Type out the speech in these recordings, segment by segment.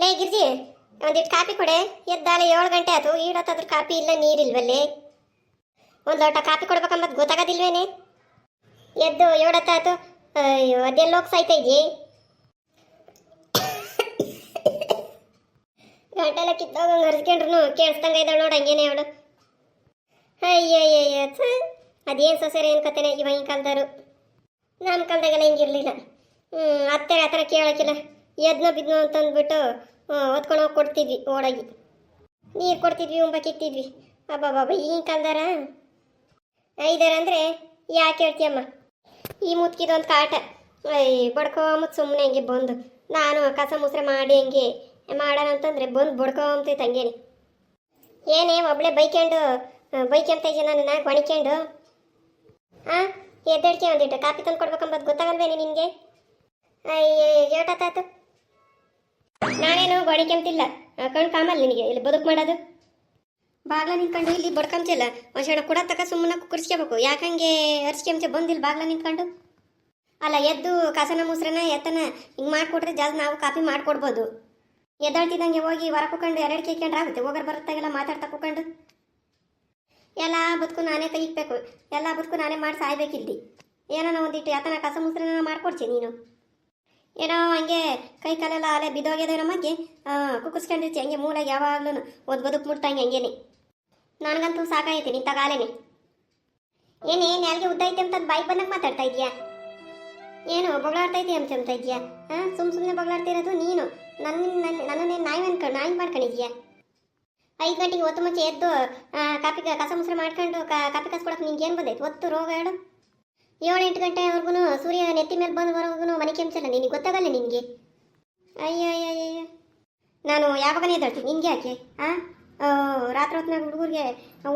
ಲೇ ಗಿರ್ಜಿ ಒಂದಿಟ್ಟು ಕಾಪಿ ಕೊಡೆ. ಎದ್ದಾಳೆ ಏಳು ಗಂಟೆ ಆಯ್ತು, ಈಡತ್ತಾದ್ರೂ ಕಾಪಿ ಇಲ್ಲ, ನೀರಿಲ್ವಲ್ಲಿ? ಒಂದು ಲೋಟ ಕಾಪಿ ಕೊಡ್ಬೇಕಂಬದು ಗೊತ್ತಾಗೋದಿಲ್ವೇನೆ? ಎದ್ದು ಏಳತ್ತಾಯ್ತು ಅಯ್ಯೋ ಅದೆಲ್ಲ ಸಾಯ್ತಾ ಇದೆಯೇ? ಗಂಟೆಲ್ಲ ಕಿತ್ತೋಗ ಹರಿಸ್ಕೊಂಡ್ರು ಕೇಳಿಸ್ದಂಗೆ ಇದ್ದಾಳೆ ನೋಡು ಹಂಗೇನೆ ಅವಳು. ಅಯ್ಯಯ್ಯಯ್ಯ ಅದೇನು ಸೊಸೆರೆ ಏನು ಕತೆನೆ? ಇವಾಗಿನ ಕಾಲದವರು. ನಮ್ಮ ಕಾಲದಾಗೆಲ್ಲ ಹಿಂಗಿರ್ಲಿಲ್ಲ. ಹ್ಞೂ ಅತ್ತೆ ಆ ಥರ ಕೇಳೋಕ್ಕಿಲ್ಲ. ಎದ್ನೋ ಬಿದ್ನೋ ಅಂತ ಅಂದ್ಬಿಟ್ಟು ಹೊತ್ಕೊಂಡು ಹೋಗಿ ಕೊಡ್ತಿದ್ವಿ, ಓಡಾಗಿ. ನೀರು ಕೊಡ್ತಿದ್ವಿ ಉಂಬಕ್ಕಿಕ್ತಿದ್ವಿ ಅಬ್ಬಾ ಬಾಬಾ ಈಗಿನ ಕಾಲದಾರ? ಐದಾರ ಅಂದರೆ ಯಾಕೆ ಹೇಳ್ತೀಯಮ್ಮ? ಈ ಮುತ್ಕಿದೊಂದು ಕಾಟ. ಅಯ್ಯ ಬಡ್ಕೊಂಬತ್ ಸುಮ್ಮನೆ ಹಂಗೆ ಬಂದು. ನಾನು ಕಸ ಮುಸ್ರೆ ಮಾಡಿ ಹಂಗೆ ಮಾಡೋಣ ಅಂತಂದರೆ ಬಂದು ಅಂತ ತಂಗೇನಿ ಏನೇ ಒಬ್ಳೆ ಬೈಕೊಂಡು ಬೈಕೊಂತ ಇದೆಯಾ ನಾನು ಒಣಿಕೊಂಡು ಹಾಂ ಎದ್ದೇಳ್ಕೆ ಒಂದಿಟ್ಟು. ಕಾಪಿ ತಂದು ಕೊಡ್ಬೇಕಂಬದು ಗೊತ್ತಾಗಲ್ವೇನೆ ನಿನಗೆ? ಅಯ್ಯ ಏಟಾತಾತು ಗೋಡಿ ಕೆಂತಿಲ್ಲ ಕಣ್ ಕಾಮಲ್ಲ ನಿನಗೆ. ಇಲ್ಲಿ ಬದುಕು ಮಾಡೋದು? ಬಾಗ್ಲ ನಿಂತ್ಕೊಂಡು ಇಲ್ಲಿ ಬಡ್ಕೊಂತಿಲ್ಲ. ಒಂದ್ಸಣ ಕೂಡ ತಕ ಸುಮ್ಮನೆ ಕುರ್ಸ್ಕೋಬೇಕು ಯಾಕಂಗೆ ಅರ್ಸ್ಕೊಂತ ಬಂದಿಲ್ಲ ಬಾಗ್ಲ ನಿಂತ್ಕೊಂಡು? ಅಲ್ಲ, ಎದ್ದು ಕಸನ ಮುಸ್ರನ, ಎತ್ತನ ಹಿಂಗೆ ಮಾಡಿಕೊಟ್ರೆ ಜಾಸ್ತಿ ನಾವು ಕಾಪಿ ಮಾಡ್ಕೊಡ್ಬೋದು. ಎದ್ದಾಳ್ತಿದ್ದಂಗೆ ಹೋಗಿ ಹೊರ ಕುಕೊಂಡು ಎರಡು ಕೇಳ್ಕೊಂಡ್ರೆ ಆಗುತ್ತೆ. ಹೋಗರ್ ಬರುತ್ತಾಗೆಲ್ಲ ಮಾತಾಡ್ತಾ ಕುಕೊಂಡು ಎಲ್ಲ ಬದುಕು ನಾನೇ ತೆಗಿಬೇಕು ಎಲ್ಲ ಬದುಕು ನಾನೇ ಮಾಡಿ ಸಾಯ್ಬೇಕಿಲ್ಲಿ. ಏನೋ ಒಂದಿಟ್ಟು ಯಾತನ ಕಸ ಮುಸ್ರನ ಮಾಡ್ಕೊಡ್ತೀನಿ ನೀನು? ಏನೋ ಹಂಗೆ ಕೈ ಕಾಲೆಲ್ಲ ಅಲೆ ಬಿದ್ದೋಗ್ಯದ ನಮಗೆ ಕುಕ್ಕಿಸ್ಕೊಂಡಿರ್ತಿ ಹಂಗೆ ಮೂಲಾಗಿ ಯಾವಾಗ್ಲೂ ಓದ್ ಬದುಕು ಮುಟ್ತಂಗೆ ಹಂಗೇನೆ. ನನಗಂತೂ ಸಾಕಾಗೈತಿ ನಿಂತ ಕಾಲೇನೆ. ಏನೇ ನ್ಯಾಲ್ಗೆ ಉದ್ದೈತೆ ಅಂತ ಬಾಯಿ ಬಂದಾಗ ಮಾತಾಡ್ತಾ ಇದೀಯಾ ಏನು, ಬಗಳಾಡ್ತಾ ಇದೀಯ ಅಂತ ಅಂತ ಇದೀಯಾ? ಹಾಂ, ಸುಮ್ ಸುಮ್ಮನೆ ಬೊಗಳಾಡ್ತಿರೋದು ನೀನು. ನನ್ನ ನನ್ನ ನನ್ನನ್ನೇ ನಾಯಿ ಅನ್ಕೊಂಡು ನಾಯಿ ಮಾಡ್ಕೊಂಡಿದ್ಯಾ ಐದು ಗಂಟೆಗೆ ಒತ್ತು ಮುಂಚೆ ಎದ್ದು ಕಾಪಿ ಕಸ ಮುಸ್ರೆ ಮಾಡ್ಕೊಂಡು ಕಾಪಿ ಕಸ್ಕೊಳಕ್ಕೆ ನಿಂಗೆ ಏನು ಬಂದೈತೆ? ಒತ್ತು ರೋಗ ಹೇಳು ಏಳು ಎಂಟು ಗಂಟೆವರೆಗೂ ಸೂರ್ಯ ನೆತ್ತಿ ಮೇಲೆ ಬಂದವರೆಗೂ ಮನೆ ಕೆಂಚಲ್ಲ ನಿನಗೆ ಗೊತ್ತಾಗಲ್ಲ ನಿನಗೆ? ಅಯ್ಯೋ ನಾನು ಯಾವಾಗ ಎದ್ದಾಳ್ತೀನಿ. ನಿನಗೆ ಯಾಕೆ? ಹಾಂ ರಾತ್ರಿ ಹೊತ್ತಿನಾಗ ಹುಡುಗರಿಗೆ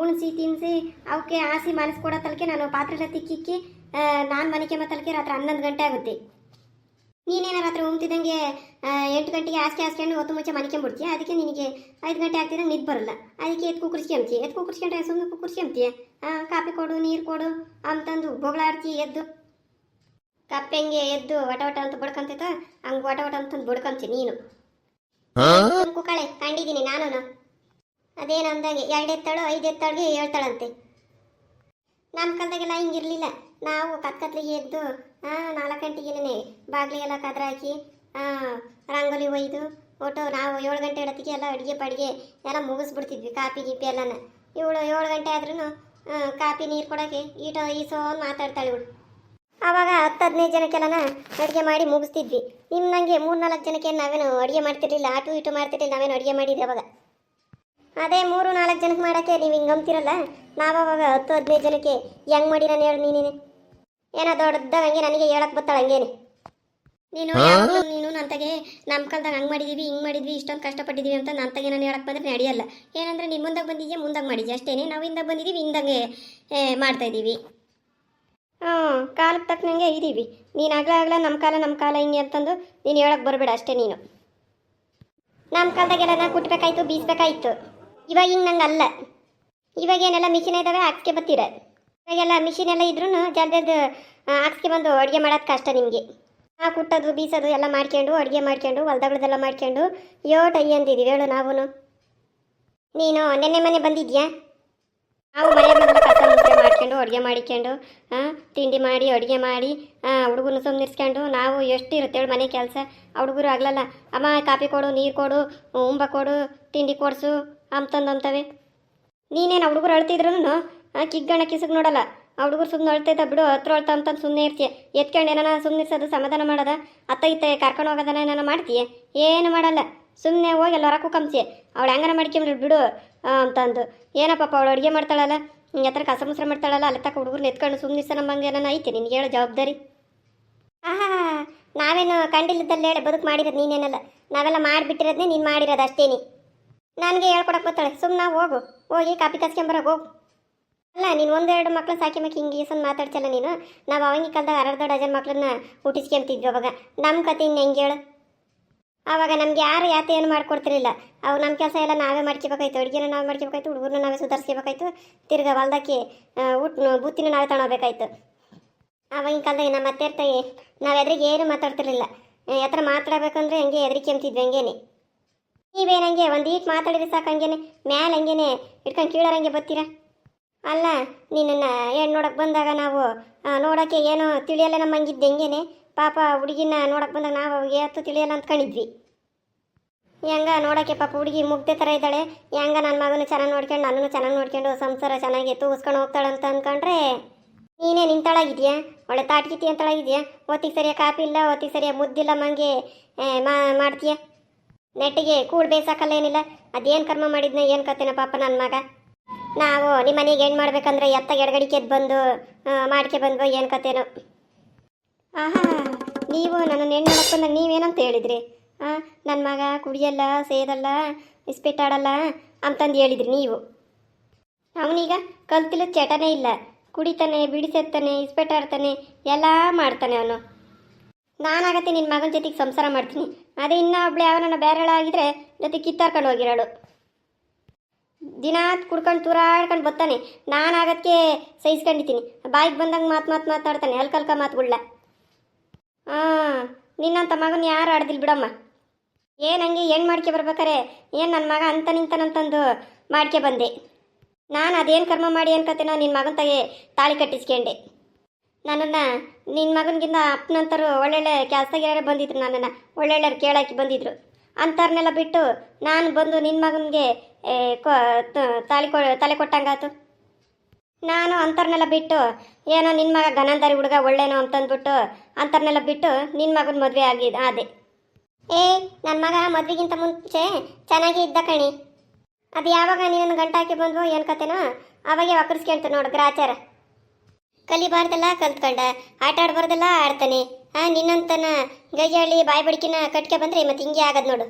ಉಣಿಸಿ ತಿನ್ನಿಸಿ ಅವಕ್ಕೆ ಆಸಿ ಮನಸ್ಸು ತಲಕೆ ನಾನು ಪಾತ್ರೆಲ್ಲ ತಿಕ್ಕಿಕ್ಕಿ ನಾನು ಮನೆ ತಲಕೆ ರಾತ್ರಿ ಹನ್ನೊಂದು ಗಂಟೆ ಆಗುತ್ತೆ. ನೀನೇನ ಹತ್ರ ಉಮ್ತಿದ್ದಂಗೆ ಎಂಟು ಗಂಟೆಗೆ ಹಾಸಿಗೆ ಹಾಸ್ಕೊಂಡು ಹೊತ್ತು ಮುಂಚೆ ಮನಿಕೊಂಬಿಡ್ತೀಯ ಅದಕ್ಕೆ ನಿನಗೆ ಐದು ಗಂಟೆ ಆಗ್ತಿದ್ದಂಗೆ ನಿದ್ದು ಬರಲ್ಲ. ಅದಕ್ಕೆ ಎತ್ಕು ಕುರ್ಸ್ಕೊಂತಿ ಎತ್ಕು ಕುರ್ಸ್ಕೊಂಡ್ರೆ ಸುಮ್ಮನೆ ಕುಕ್ಕರ್ಸ್ಕೊಂತೀಯ ಕಾಫಿ ಕೊಡು ನೀರು ಕೊಡು ಅಂತಂದು ಬೊಗಳಾಡ್ತಿ ಎದ್ದು? ಕಪ್ಪೆಂಗೆ ಎದ್ದು ವಟ ವಟ ಅಂತ ಬಡ್ಕೊಂತೈತ ಹಂಗೆ ವಟ ವಟ ಅಂತಂದು ಬಡ್ಕೊಂತಿ ನೀನು. ಕುಕ್ಕಳೆ ಕಂಡಿದ್ದೀನಿ ನಾನು ಅದೇನು ಅಂದಂಗೆ ಎರಡು ಎತ್ತಾಳು ಐದು ಎತ್ತಾಳಿಗೆ ಹೇಳ್ತಾಳಂತೆ. ನಮ್ಮ ಕಾಲದಾಗೆಲ್ಲ ಹಿಂಗಿರ್ಲಿಲ್ಲ. ನಾವು ಕತ್ಕತ್ಲಿಗೆ ಎದ್ದು ನಾಲ್ಕು ಗಂಟೆಗೆ ಬಾಗಿಲಿಗೆಲ್ಲ ಕದ್ರ ಹಾಕಿ ರಂಗೋಲಿ ಒಯ್ದು, ಒಟ್ಟು ನಾವು ಏಳು ಗಂಟೆ ಇಡತ್ತಿಗೆ ಎಲ್ಲ ಅಡುಗೆ ಪಡಿಗೆ ಎಲ್ಲ ಮುಗಿಸ್ಬಿಡ್ತಿದ್ವಿ, ಕಾಪಿ ಗೀಪಿ ಎಲ್ಲನ. ಇವಳು ಏಳು ಗಂಟೆ ಆದ್ರೂ ಕಾಪಿ ನೀರು ಕೊಡೋಕೆ ಈಟ ಈಸೋ ಮಾತಾಡ್ತಾಳೆ ಇವಳು. ಆವಾಗ ಹತ್ತು ಹದಿನೈದು ಜನಕ್ಕೆಲ್ಲನ ಅಡುಗೆ ಮಾಡಿ ಮುಗಿಸ್ತಿದ್ವಿ. ನಿಮ್ಮ ನನಗೆ ಮೂರು ನಾಲ್ಕು ಜನಕ್ಕೆ ನಾವೇನು ಅಡುಗೆ ಮಾಡ್ತಿರ್ಲಿಲ್ಲ, ಆಟು ಇಟು ಮಾಡ್ತಿರ್ಲಿಲ್ಲ, ನಾವೇನು ಅಡುಗೆ ಮಾಡಿದ್ದೆ ಅವಾಗ. ಅದೇ ಮೂರು ನಾಲ್ಕು ಜನಕ್ಕೆ ಮಾಡೋಕ್ಕೆ ನೀವು ಹಿಂಗೆ ಅಂತೀರಲ್ಲ ನಾವು ಅವಾಗ ಹತ್ತು ಹದಿನೈದು ಜನಕ್ಕೆ ಹೆಂಗೆ ಮಾಡಿ ನಾನು ಹೇಳಿ ನೀನೇನೆ. ಏನೋ ದೊಡ್ಡದಾಗಿ ಹಂಗೆ ನನಗೆ ಹೇಳಕ್ಕೆ ಬರ್ತಾಳೆ ಹಂಗೇನೆ. ನೀನು ಯಾವಾಗ್ಲೂ ನೀನು ನಂತಾಗೆ ನಮ್ಮ ಕಾಲದಾಗ ಹಂಗೆ ಮಾಡಿದೀವಿ ಹಿಂಗೆ ಮಾಡಿದ್ವಿ ಇಷ್ಟೊಂದು ಕಷ್ಟಪಟ್ಟಿದ್ದೀವಿ ಅಂತ ನಂತಾಗೆ ನಾನು ಹೇಳಕ್ ಬಂದ್ರೆ ನಡೆಯಲ್ಲ. ಏನಂದ್ರೆ ನಿಮ್ಮ ಮುಂದಾಗ ಬಂದಿದ್ಯಾ ಮುಂದಾಗ ಮಾಡಿದ್ಯಾ? ಅಷ್ಟೇನೆ ನಾವು ಹಿಂದಾಗ ಬಂದಿದ್ದೀವಿ ಹಿಂದಂಗೆ ಮಾಡ್ತಾ ಇದ್ದೀವಿ ಹ್ಞೂ ಕಾಲಕ್ಕೆ ತಕ್ಕನಂಗೆ ಇದ್ದೀವಿ ನೀನು ಆಗ್ಲ ಆಗ್ಲ ನಮ್ಮ ಕಾಲ ನಮ್ಮ ಕಾಲ ಹಿಂಗೆ ಅಂತಂದು ನೀನು ಹೇಳಕ್ಕೆ ಬರಬೇಡ ಅಷ್ಟೇ ನೀನು. ನಮ್ಮ ಕಾಲದಾಗೆಲ್ಲ ಕುಟ್ಬೇಕಾಯ್ತು ಬೀಸ್ಬೇಕಾಯ್ತು. ಇವಾಗ ಹಿಂಗೆ ನಂಗೆ ಅಲ್ಲ ಇವಾಗ ಏನೆಲ್ಲ ಮಿಷಿನ್ ಇದ್ದಾವೆ ಹಾಕ್ಸ್ಕೆ ಬತ್ತೀರ. ಇವಾಗೆಲ್ಲ ಮಿಷಿನ್ ಎಲ್ಲ ಇದ್ರೂ ಜಲ್ದದ್ದು ಹಾಕ್ಸ್ಕೆ ಬಂದು ಅಡುಗೆ ಮಾಡೋದು ಕಷ್ಟ ನಿಮಗೆ. ಆ, ಕುಟ್ಟೋದು, ಬೀಸೋದು ಎಲ್ಲ ಮಾಡ್ಕೊಂಡು, ಅಡುಗೆ ಮಾಡ್ಕೊಂಡು, ಹೊಲ್ದಗಳದೆಲ್ಲ ಮಾಡ್ಕೊಂಡು ಯೋ ಟೈ ಅಂದಿದ್ದೀವಿ ಹೇಳು ನಾವು ನೀನು ನೆನ್ನೆ ಮನೆ ಬಂದಿದ್ಯಾ? ನಾವು ಮನೆ ಬಂದು ಕಸ ಮಾಡ್ಕೊಂಡು, ಅಡುಗೆ ಮಾಡಿಕೊಂಡು ತಿಂಡಿ ಮಾಡಿ, ಅಡುಗೆ ಮಾಡಿ ಹುಡುಗನ ಸುಮ್ಮನಿರ್ಸ್ಕೊಂಡು ನಾವು ಎಷ್ಟು ಇರುತ್ತೆ ಹೇಳು ಮನೆ ಕೆಲಸ. ಹುಡುಗರು ಆಗಲಲ್ಲ, ಅಮ್ಮ, ಕಾಫಿ ಕೊಡು, ನೀರು ಕೊಡು, ಉಂಬ ಕೊಡು, ತಿಂಡಿ ಕೊಡಿಸು ಅಂತಂದು ಅಂತವೆ ನೀನೇನು ಹುಡುಗರು ಅಳ್ತಿದ್ರು ಕಿಗ್ಗಣ ಕಿಸಗ್ ನೋಡಲ್ಲ. ಆ ಹುಡುಗರು ಸುಮ್ಮನೆ ಅಳ್ತೈತ ಬಿಡು ಹತ್ರ ಅಳ್ತಾ ಅಂತ ಸುಮ್ಮನೆ ಇರ್ತೀಯ. ಎತ್ಕೊಂಡು ಏನಾನ ಸುಮ್ಮನೆ ಇರ್ಸೋದು ಸಮಾಧಾನ ಮಾಡೋದ? ಅತ್ತ ಇತ್ತ ಕರ್ಕೊಂಡು ಹೋಗೋದನ್ನ ಏನಾನ ಮಾಡ್ತೀಯ? ಏನು ಮಾಡಲ್ಲ. ಸುಮ್ಮನೆ ಹೋಗಿ ಎಲ್ಲ ಹೊರಕ್ಕೆ ಕಮ್ಸಿ ಅವಳು ಹೆಂಗನ ಮಾಡ್ಕೊಂಬಿಡು ಬಿಡು ಆ, ಅಂತಂದು. ಏನಪ್ಪ ಅವಳು ಅಡುಗೆ ಮಾಡ್ತಾಳಲ್ಲ? ಎತ್ತರ ಕಸ ಮುಸ್ರ ಮಾಡ್ತಾಳಲ್ಲ? ಅಲ್ಲಿ ತಕ್ಕ ಹುಡುಗರು ಎತ್ಕೊಂಡು ಸುಮ್ಮನೆ ಇರ್ಸ ನಮ್ಮಂಗೆ ಏನಾನ ಐತೆ? ನಿನ್ಗೆ ಹೇಳೋ ಜವಾಬ್ದಾರಿ. ಆಹಾ ನಾವೇನು ಕಂಡಿಲ್ಲದಲ್ಲಿ ಹೇಳಿ ಬದುಕು ಮಾಡಿರೋದು ನೀನೇನಲ್ಲ? ನಾವೆಲ್ಲ ಮಾಡಿಬಿಟ್ಟಿರೋದನ್ನೇ ನೀನು ಮಾಡಿರೋದು ಅಷ್ಟೇನಿ. ನನಗೆ ಹೇಳ್ಕೊಡಕ್ಕೆ ಬರ್ತಾಳೆ ಸುಮ್ಮನೆ ಹೋಗು. ಹೋಗಿ ಕಾಪಿ ಕಸ್ಕೊಂಬರೋಗಿ ಹೋಗು. ಅಲ್ಲ, ನೀನು ಒಂದೆರಡು ಮಕ್ಳು ಸಾಕಿ ಮಕ್ಕಿ ಹಿಂಗೆ ಈಸನ್ ಮಾತಾಡ್ತಲ್ಲ ನೀನು? ನಾವು ಅವಂಗಿ ಕಾಲದಾಗ ಅರ್ಧ ಡಜನ್ ಮಕ್ಳನ್ನ ಹುಟ್ಟಿಸ್ಕೊಂತಿದ್ವಿ ಅವಾಗ. ನಮ್ಮ ಕತೆ ಇನ್ನು ಹೆಂಗೆ ಹೇಳು? ಅವಾಗ ನಮ್ಗೆ ಯಾರು ಯಾತೆ ಏನು ಮಾಡ್ಕೊಡ್ತಿರಲಿಲ್ಲ. ಅವಾಗ ನಮ್ಮ ಕೆಲಸ ಎಲ್ಲ ನಾವೇ ಮಾಡ್ಕೋಬೇಕಾಯ್ತು. ಅಡುಗೆನ ನಾವು ಮಾಡ್ಕೋಬೇಕಾಯ್ತು ಹುಡುಗರನ್ನ ನಾವೇ ಸುಧಾರಿಸ್ಕೋಬೇಕಾಯ್ತು. ತಿರ್ಗಾ ಹೊಲ್ದಾಕಿ ಊಟ ಬುತ್ತಿನ ನಾವೇ ತಗೊಳ್ಬೇಕಾಯ್ತು ಆವಾಗಿನ ಕಾಲದಾಗ ನಮ್ಮ ಅತ್ತೆ ಇರ್ತಾಯಿ ನಾವು ಎದ್ರಿಗೆ ಏನು ಮಾತಾಡ್ತಿರಲಿಲ್ಲ. ಯಾತ್ರ ಮಾತಾಡಬೇಕಂದ್ರೆ ಹಂಗೆ ಹೆದರಿಕೆ ಅಂತಿದ್ವಿ ಹಂಗೇನೆ. ನೀವೇನಂಗೆ ಒಂದು ಈಟ್ ಮಾತಾಡಿದ್ರೆ ಸಾಕು ಹಂಗೇನೆ, ಮ್ಯಾಲೆ ಹಂಗೇನೆ ಇಟ್ಕೊಂಡು ಕೀಳೋರಂಗೆ ಬರ್ತೀರಾ? ಅಲ್ಲ, ನಿನ್ನನ್ನು ಹೆಣ್ಣು ನೋಡಕ್ಕೆ ಬಂದಾಗ ನಾವು ನೋಡೋಕ್ಕೆ ಏನೋ ತಿಳಿಯಲ್ಲ ನಮ್ಮ ಹಂಗಿದ್ದು, ಹೆಂಗೇನೆ? ಪಾಪ ಹುಡುಗಿನ ನೋಡಕ್ಕೆ ಬಂದಾಗ ನಾವು ಯಾವತ್ತು ತಿಳಿಯಲ್ಲ ಅಂದ್ಕೊಂಡಿದ್ವಿ ಹೆಂಗ ನೋಡೋಕ್ಕೆ ಪಾಪ ಹುಡುಗಿ ಮುಗ್ದೆ ಥರ ಇದ್ದಾಳೆ. ಹೆಂಗ ನನ್ನ ಮಗನ ಚೆನ್ನಾಗಿ ನೋಡ್ಕೊಂಡು ನನ್ನನ್ನು ಚೆನ್ನಾಗಿ ನೋಡ್ಕೊಂಡು ಸಂಸಾರ ಚೆನ್ನಾಗಿ ತೂಗಿಸ್ಕೊಂಡು ಹೋಗ್ತಾಳೆ ಅಂತ ಅಂದ್ಕೊಂಡ್ರೆ ನೀನೇ ನಿಂತಾಳಾಗಿದ್ಯಾ? ಒಳ್ಳೆ ತಾಟ್ಗಿತಿ ಅಂತಳಾಗಿದ್ಯಾ? ಒತ್ತಿಗೆ ಸರಿಯಾಗಿ ಕಾಪಿ ಇಲ್ಲ ಒತ್ತಿಗೆ ಸರಿಯಾಗಿ ಮುದ್ದಿಲ್ಲ ಮಂಗೆ ಮಾಡ್ತೀಯ? ನೆಟ್ಟಿಗೆ ಕೂಡ್ ಬೇಸಾಕಲ್ಲ ಏನಿಲ್ಲ ಅದೇನು ಕರ್ಮ ಮಾಡಿದ್ನ, ಏನು ಕತ್ತೇನ ಪಾಪ ನನ್ನ ಮಗ? ನಾವು ನಿಮ್ಮ ಮನೆಗೆ ಏನು ಮಾಡ್ಬೇಕಂದ್ರೆ ಎತ್ತ ಎಡಗಡೆ ಎದ್ದು ಬಂದು ಮಾಡ್ಕೆ ಬಂದ್ವು ಏನು ಕತೆನೋ. ಆಹಾ, ನೀವು ನನ್ನ ಹೆಣ್ಣು ಮಕ್ಕಂದ್ರೆ ನೀವೇನಂತ ಹೇಳಿದ್ರಿ? ಹಾಂ ನನ್ನ ಮಗ ಕುಡಿಯಲ್ಲ, ಸೇದಲ್ಲ, ಇಸ್ಪಿಟ್ಟಾಡಲ್ಲ ಅಂತಂದು ಹೇಳಿದ್ರಿ ನೀವು. ಅವನೀಗ ಕಲ್ತಿಲ್ಲ ಚಟನೇ ಇಲ್ಲ. ಕುಡಿತಾನೆ, ಬಿಡಿಸೆತ್ತಾನೆ, ಇಸ್ಪೆಟ್ಟಾಡ್ತಾನೆ, ಎಲ್ಲ ಮಾಡ್ತಾನೆ ಅವನು. ನಾನಾಗತ್ತೆ ನಿನ್ನ ಮಗನ ಜೊತೆಗೆ ಸಂಸಾರ ಮಾಡ್ತೀನಿ. ಅದೇ ಇನ್ನೂ ಒಬ್ಳೆ ಅವನನ್ನು ಬೇರೆಳಾಗಿದ್ರೆ ಜೊತೆ ಕಿತ್ತಾರ್ಕೊಂಡು ಹೋಗಿರೋಳು. ದಿನ ಕುಡ್ಕೊಂಡು ತೂರಾಡ್ಕೊಂಡು ಬರ್ತಾನೆ. ನಾನು ಆಗೋದಕ್ಕೆ ಸಹಿಸ್ಕೊಂಡಿದ್ದೀನಿ. ಬಾಯಿಗೆ ಬಂದಂಗೆ ಮಾತು ಮಾತು ಮಾತಾಡ್ತಾನೆ. ಅಲ್ಕಲ್ಕ ಮಾತುಗಳ ಹಾಂ ನಿನ್ನಂಥ ಮಗನ ಯಾರು ಆಡ್ದಿಲ್ಲ ಬಿಡಮ್ಮ? ಏನು ಹಂಗೆ ಹೆಣ್ಣು ಮಾಡ್ಕೆ ಬರ್ಬೇಕಾರೆ? ಏನು ನನ್ನ ಮಗ ಅಂತ ನಿಂತನಂತಂದು ಮಾಡ್ಕೆ ಬಂದೆ. ನಾನು ಅದೇನು ಕರ್ಮ ಮಾಡಿ ಅನ್ಕೋತೇನೋ ನಿನ್ನ ಮಗನ ತಗೆ ತಾಳಿ ಕಟ್ಟಿಸ್ಕೊಂಡೆ. ನನ್ನನ್ನು ನಿನ್ನ ಮಗನಿಗಿಂತ ಅಪ್ಪನಂತರು ಒಳ್ಳೊಳ್ಳೆ ಕೆಲಸದಾಗಿರೋ ಬಂದಿದ್ರು ನನ್ನನ್ನು. ಒಳ್ಳೊಳ್ಳೆಯವ್ರು ಕೇಳೋಕೆ ಬಂದಿದ್ರು. ಅಂಥವ್ರನ್ನೆಲ್ಲ ಬಿಟ್ಟು ನಾನು ಬಂದು ನಿನ್ನ ಮಗನಿಗೆ ತಾಳಿ ಕೊ, ತಲೆ ಕೊಟ್ಟಂಗಾತು ನಾನು ಅಂಥವ್ರನ್ನೆಲ್ಲ ಬಿಟ್ಟು, ಏನೋ ನಿನ್ನ ಮಗ ಗನಂದಾರಿ ಹುಡುಗ ಒಳ್ಳೇನೋ ಅಂತಂದ್ಬಿಟ್ಟು ಅಂಥವ್ರನ್ನೆಲ್ಲ ಬಿಟ್ಟು ನಿನ್ನ ಮಗನ ಮದುವೆ ಆಗಿದ್ದ ಅದೇ ಏ ನನ್ನ ಮಗ ಮದುವೆಗಿಂತ ಮುಂಚೆ ಚೆನ್ನಾಗಿ ಇದ್ದ ಕಣಿ. ಅದು ಯಾವಾಗ ನೀನು ಗಂಟ ಹಾಕಿ ಬಂದ್ವು ಏನು ಕತೆನೋ, ಅವಾಗೆ ವಾಕರಿಸ್ಕೊಂತ ನೋಡು ಗ್ರಾಚಾರ. ಕಲಿಬಾರ್ದಲ್ಲ ಕಲ್ತ್ಕೊಂಡ ಆಟ ಆಡ್ಬಾರ್ದಲ್ಲ ಆಡ್ತಾನೆ. ನಿನ್ನಂತನ ಗೈಯಾಳಿ ಬಾಯಿ ಬಡಿಕಿನ ಕಟ್ಕೆ ಬಂದ್ರೆ ಮತ್ತೆ ಹಿಂಗೆ ಆಗದ್ ನೋಡು.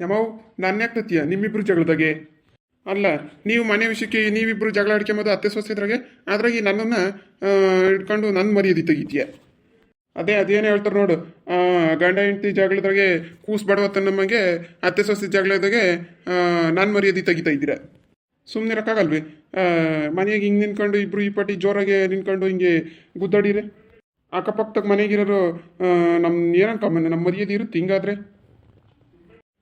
ಯಮವ್ ನನ್ನ ಯಾಕೆ ತತ್ತೀಯ ನಿಮ್ಮಿಬ್ರು ಜಗಳದಾಗೆ ಅಲ್ಲ, ನೀವು ಮನೆ ವಿಷಯಕ್ಕೆ ನೀವಿಬ್ರು ಜಗಳ ಆಡ್ಕೊಂಬೋದು ಅತ್ತೆ ಸೊಸೆದ್ರಾಗೆ ಅದ್ರಾಗೆ ನನ್ನನ್ನು ಇಟ್ಕೊಂಡು ನನ್ನ ಮರ್ಯಾದೆ ತೆಗಿತೀಯ? ಅದೇ, ಅದೇನೇ ಹೇಳ್ತಾರೆ ನೋಡು. ಗಂಡ ಹೆಂಡತಿ ಜಗಳದಾಗೆ ಕೂಸ್ ಬಡವತ್ತ ನಮಗೆ ಅತ್ತೆ ಸೊಸೆ ಜಗಳದಾಗೆ ನನ್ನ ಮರ್ಯಾದೆ ತೆಗಿತಾ ಇದ್ದೀರ. ಸುಮ್ಮನೆ ಇರೋಕ್ಕಾಗಲ್ವೇ? ಮನೆಯಾಗ ಹಿಂಗೆ ನಿಂತ್ಕೊಂಡು ಇಬ್ರು ಈ ಪಟ್ಟಿ ಜೋರಾಗೆ ನಿಂತ್ಕೊಂಡು ಹಿಂಗೆ ಗುದ್ದಾಡಿರೆ? ಅಕ್ಕಪಕ್ಕದಾಗ ಮನೆಗಿರೋರು ನಮ್ಮ ಏನಂತ ನಮ್ಮ ಮರ್ಯಾದೆ ಇರುತ್ತೆ ಹಿಂಗಾದ್ರೆ?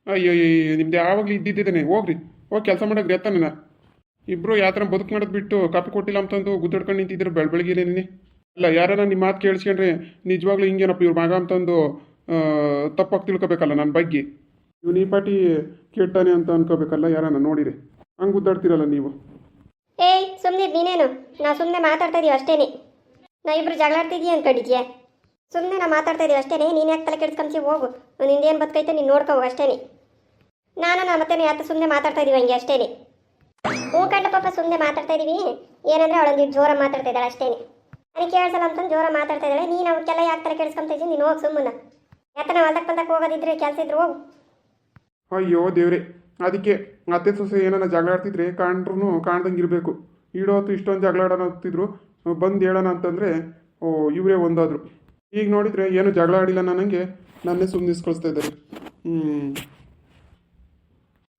ಅಯ್ಯೋ ನಿಮ್ದು ಯಾವಾಗಲೂ ಇದ್ದಿದ್ದೇನೆ ಹೋಗ್ರಿ ಹೋಗಿ ಕೆಲಸ ಮಾಡೋಕೆ ಎತ್ತಾನ ಇಬ್ರು ಯಾವ ಥರ ಬದುಕು ಮಾಡೋದು ಬಿಟ್ಟು ಕಾಪಿ ಕೊಟ್ಟಿಲ್ಲ ಅಂತಂದು ಗುದ್ದಾಡ್ಕೊಂಡು ನಿಂತಿದ್ರು ಬೆಳ ಬೆಳಗ್ಗೆ ನೀನೆ ಅಲ್ಲ ಯಾರನ್ನ ನಿಮ್ಮ ಮಾತು ಕೇಳಿಸ್ಕೊಂಡ್ರೆ ನಿಜವಾಗ್ಲೂ ಹಿಂಗೇನಪ್ಪ ಇವ್ರ ಮಗ ಅಂತಂದು ತಪ್ಪಾಗಿ ತಿಳ್ಕೊಬೇಕಲ್ಲ ನನ್ನ ಬಗ್ಗೆ ಇವನು ಈ ಪಾಟಿ ಕೆಟ್ಟಾನೆ ಅಂತ ಅನ್ಕೋಬೇಕಲ್ಲ ಯಾರನ್ನ ನೋಡಿರಿ ಹಂಗೆ ಗುದ್ದಾಡ್ತೀರಲ್ಲ ನೀವು ಏಯ್ ಸುಮ್ಮನೆ ನೀನೇನು ನಾ ಸುಮ್ಮನೆ ಮಾತಾಡ್ತಾ ಇದೀವಿ ಅಷ್ಟೇನೆ ನಾ ಇಬ್ರು ಜಗಳಾಡ್ತಿದೀಯ ಅನ್ಕೊಂಡಿದ್ಯಾ ಸುಮ್ಮನೆ ನಾ ಮಾತಾಡ್ತಾ ಇದೀವಿ ಅಷ್ಟೇ ನೀನು ಯಾಕೆ ತಲೆ ಕೆಡ್ಸ್ಕೊಂತಿ ಹೋಗು? ನಿಂದೇನು ಬದುಕೈತೆ, ನೀನು ನೋಡ್ಕೋ ಅಷ್ಟೇ ನಾನು ನಾ ಮತ್ತೆ ಯಾತ ಸುಮ್ಮನೆ ಮಾತಾಡ್ತಾ ಇದೀವಿ ಹಂಗೆ ಅಷ್ಟೇ ಹ್ಞೂ ಕಂಡ ಪಾಪ ಸುಮ್ಮನೆ ಮಾತಾಡ್ತಾ ಇದೀವಿ. ಏನಂದ್ರೆ ಅವಳೊಂದು ಜೋರ ಮಾತಾಡ್ತಾ ಇದ್ದಾಳೆ ಅಷ್ಟೇನೆ. ನನಗೆ ಕೇಳಿಸಲ್ಲ ಅಂತಂದು ಜೋರ ಮಾತಾಡ್ತಾ ಇದ್ದಾಳೆ. ನೀನು ಅವಕ್ಕೆಲ್ಲ ಯಾಕೆ ತಲೆ ಕೆಡ್ಸ್ಕೊಂತ ನೀನು ಹೋಗಿ ಸುಮ್ಮನೆ. ಯಾತನ ಹೊಲ್ದಕ್ಕೆ ಬಂದಕ್ಕೆ ಹೋಗೋದಿದ್ರೆ ಕೆಲಸ ಇದ್ರು ಹೋಗು. ಅಯ್ಯೋ ದೇವ್ರೆ, ಅದಕ್ಕೆ ಅತ್ತೆ ಸೊಸೆ ಏನಾರ ಜಗಳ ಆಡ್ತಿದ್ರೆ ಕಾಣ್ರು ಕಾಣ್ದಂಗೆ ಇರಬೇಕು. ಇಡೋತ್ತು ಇಷ್ಟೊಂದು ಜಗಳ ಹೋಗ್ತಿದ್ರು ಬಂದು ಹೇಳೋಣ ಅಂತಂದರೆ, ಓ, ಇವರೇ ಒಂದಾದರು. ಈಗ ನೋಡಿದರೆ ಏನು ಜಗಳ ಆಡಿಲ್ಲ ನನಗೆ ನನ್ನೇ ಸುಮ್ಮನಿಸ್ಕೊಳ್ಸ್ತಾ ಇದ್ದಾರೆ ಹ್ಞೂ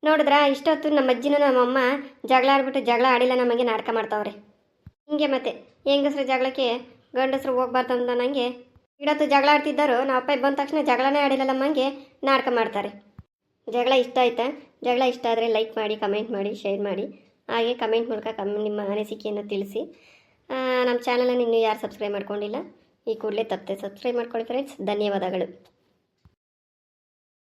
ನೋಡಿದ್ರ, ಇಷ್ಟೊತ್ತು ನಮ್ಮ ಅಜ್ಜಿನೂ ನಮ್ಮಮ್ಮ ಜಗಳ ಆಡ್ಬಿಟ್ಟು ಜಗಳ ಆಡಿಲ್ಲ ನಮಗೆ ನಾಟಕ ಮಾಡ್ತಾವ್ರೆ. ಹಿಂಗೆ ಮತ್ತೆ, ಹೆಂಗಸ್ರ ಜಗಳಕ್ಕೆ ಗಂಡಸ್ರು ಹೋಗ್ಬಾರ್ದು ಅಂತ ನನಗೆ ಇಡತ್ತು ಜಗಳ ಆಡ್ತಿದ್ದರು, ನಮ್ಮ ಅಪ್ಪ ಬಂದ ತಕ್ಷಣ ಜಗಳನೇ ಆಡಿಲ್ಲ ನಮ್ಮಂಗೆ ನಾಟಕ ಮಾಡ್ತಾರೆ. ಜಗಳ ಇಷ್ಟ ಆಯ್ತಾ? ಜಗಳ ಇಷ್ಟ ಆದರೆ ಲೈಕ್ ಮಾಡಿ ಕಮೆಂಟ್ ಮಾಡಿ ಶೇರ್ ಮಾಡಿ. ಹಾಗೆ ಕಮೆಂಟ್ ಮೂಲಕ ಕಮ್ ನಿಮ್ಮ ಅನಿಸಿಕೆಯನ್ನು ತಿಳಿಸಿ. ನಮ್ಮ ಚಾನಲನ್ನು ಇನ್ನೂ ಯಾರು ಸಬ್ಸ್ಕ್ರೈಬ್ ಮಾಡ್ಕೊಂಡಿಲ್ಲ ಈ ಕೂಡಲೇ ತಪ್ಪದೆ ಸಬ್ಸ್ಕ್ರೈಬ್ ಮಾಡ್ಕೊಳ್ಳಿ ಫ್ರೆಂಡ್ಸ್ ಧನ್ಯವಾದಗಳು.